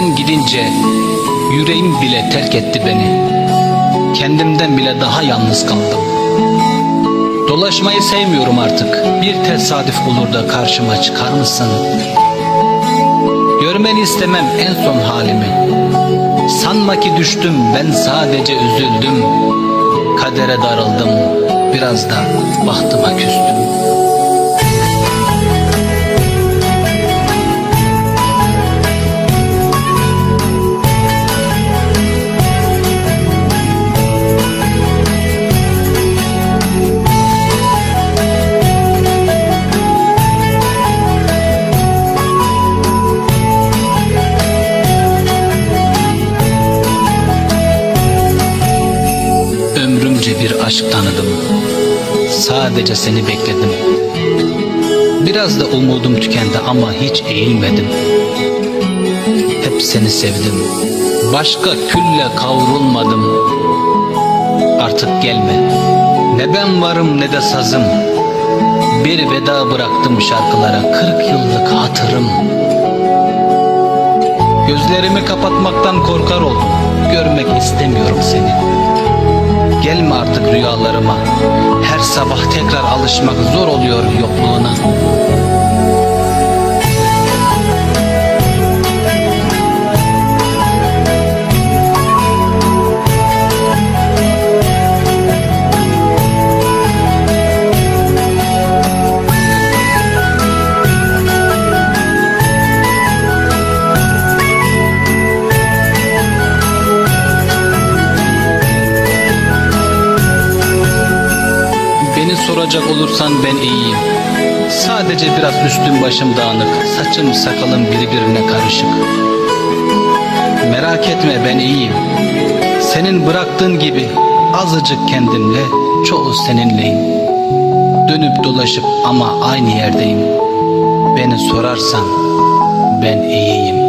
gidince yüreğim bile terk etti beni. Kendimden bile daha yalnız kaldım. Dolaşmayı sevmiyorum artık. Bir tesadüf olur da karşıma çıkar mısın? Görmeni istemem en son halimi. Sanma ki düştüm ben sadece üzüldüm. Kadere darıldım biraz da bahtıma küstüm. Ömrümce bir aşk tanıdım. Sadece seni bekledim. Biraz da umudum tükendi ama hiç eğilmedim. Hep seni sevdim. Başka külle kavrulmadım. Artık gelme. Ne ben varım ne de sazım. Bir veda bıraktım şarkılara kırk yıllık hatırım. Gözlerimi kapatmaktan korkar oldum. Görmek istemiyorum seni. Artık rüyalarıma. Her sabah tekrar alışmak zor oluyor yokluğuna. Beni soracak olursan ben iyiyim. Sadece biraz üstüm başım dağınık, saçım sakalım birbirine karışık. Merak etme ben iyiyim. Senin bıraktığın gibi azıcık kendimle, çoğu seninleyim. Dönüp dolaşıp ama aynı yerdeyim. Beni sorarsan ben iyiyim.